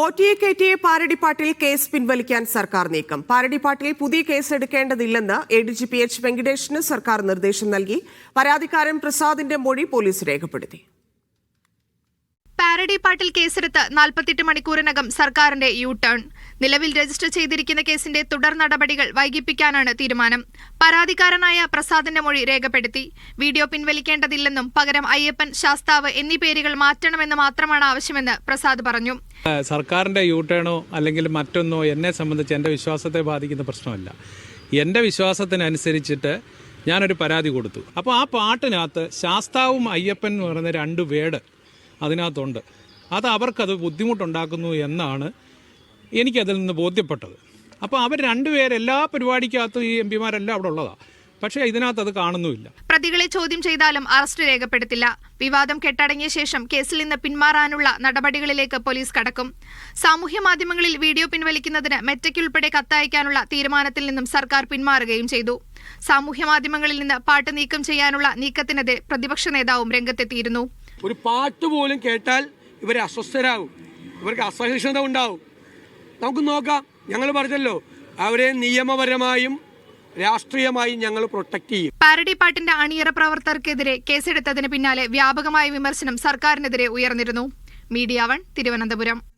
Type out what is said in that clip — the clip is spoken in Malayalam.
പോറ്റിയെ കയറ്റിയെ പാരടിപ്പാട്ടിൽ കേസ് പിൻവലിക്കാൻ സർക്കാർ നീക്കം. പാരടിപ്പാട്ടിൽ പുതിയ case എടുക്കേണ്ടതില്ലെന്ന് A D G P H വെങ്കടേഷിന് സർക്കാർ നിർദ്ദേശം നൽകി. പരാതിക്കാരൻ പ്രസാദിന്റെ മൊഴി പോലീസ് രേഖപ്പെടുത്തി. പാരഡി പാട്ടിൽ കേസെടുത്ത് നാൽപ്പത്തെട്ട് മണിക്കൂറിനകം സർക്കാരിന്റെ യു ടേൺ നിലവിൽ രജിസ്റ്റർ ചെയ്തിരിക്കുന്ന കേസിന്റെ തുടർ നടപടികൾ വൈകിപ്പിക്കാനാണ് തീരുമാനം. പരാതിക്കാരനായ പ്രസാദിന്റെ മൊഴി രേഖപ്പെടുത്തി. വീഡിയോ പിൻവലിക്കേണ്ടതില്ലെന്നും പകരം അയ്യപ്പൻ ശാസ്താവ് എന്നീ പേരുകൾ മാറ്റണമെന്ന് മാത്രമാണ് ആവശ്യമെന്ന് പ്രസാദ് പറഞ്ഞു. സർക്കാരിന്റെ യു ടേണോ അല്ലെങ്കിൽ മറ്റൊന്നോ എന്നെ സംബന്ധിച്ച് എന്റെ വിശ്വാസത്തെ ബാധിക്കുന്ന പ്രശ്നമല്ല. എന്റെ വിശ്വാസത്തിനനുസരിച്ചിട്ട് ഞാനൊരു പരാതി കൊടുത്തു. അപ്പോൾ ആ പാട്ടിനകത്ത് ശാസ്താവും അയ്യപ്പൻ എന്ന് പറയുന്ന രണ്ട് വേർഡ് അതിനകത്തുണ്ട്. അത് അവർക്കത് ബുദ്ധിമുട്ടുണ്ടാക്കുന്നു എന്നാണ് എനിക്കതിൽ നിന്ന് ബോധ്യപ്പെട്ടത്. അപ്പോൾ അവർ രണ്ടുപേരും എല്ലാ പരിപാടിക്കകത്തും ഈ എം പിമാരെല്ലാം അവിടെ ഉള്ളതാണ് പക്ഷേ ഇതിനകത്ത് അത് കാണുന്നുമില്ല. പ്രതികളെ ചോദ്യം ചെയ്താലും അറസ്റ്റ് രേഖപ്പെടുത്തില്ല. വിവാദം കെട്ടടങ്ങിയ ശേഷം കേസിൽ നിന്ന് പിന്മാറാനുള്ള നടപടികളിലേക്ക് പോലീസ് കടക്കും. സാമൂഹ്യ മാധ്യമങ്ങളിൽ വീഡിയോ പിൻവലിക്കുന്നതിന് മെറ്റയ്ക്കുൾപ്പെടെ കത്തയക്കാനുള്ള തീരുമാനത്തിൽ നിന്നും സർക്കാർ പിന്മാറുകയും ചെയ്തു. സാമൂഹ്യ മാധ്യമങ്ങളിൽ നിന്ന് പാട്ട് നീക്കം ചെയ്യാനുള്ള നീക്കത്തിനെതിരെ പ്രതിപക്ഷ നേതാവും രംഗത്തെത്തിയിരുന്നു. ഒരു പാട്ട് പോലും കേട്ടാൽ ഇവർ അസ്വസ്ഥരാകും. ഇവർക്ക് അസഹിഷ്ണുത ഉണ്ടാവും. നമുക്ക് നോക്കാം. ഞങ്ങൾ പറഞ്ഞല്ലോ അവരെ നിയമപരമായും രാഷ്ട്രീയമായും ഞങ്ങൾ പ്രൊട്ടക്ട് ചെയ്യും. പാരഡിപ്പാട്ടിന്റെ അണിയറ പ്രവർത്തകർക്കെതിരെ കേസെടുത്തതിന് പിന്നാലെ വ്യാപകമായ വിമർശനം സർക്കാരിനെതിരെ ഉയർന്നിരുന്നു. Media one Thiruvananthapuram.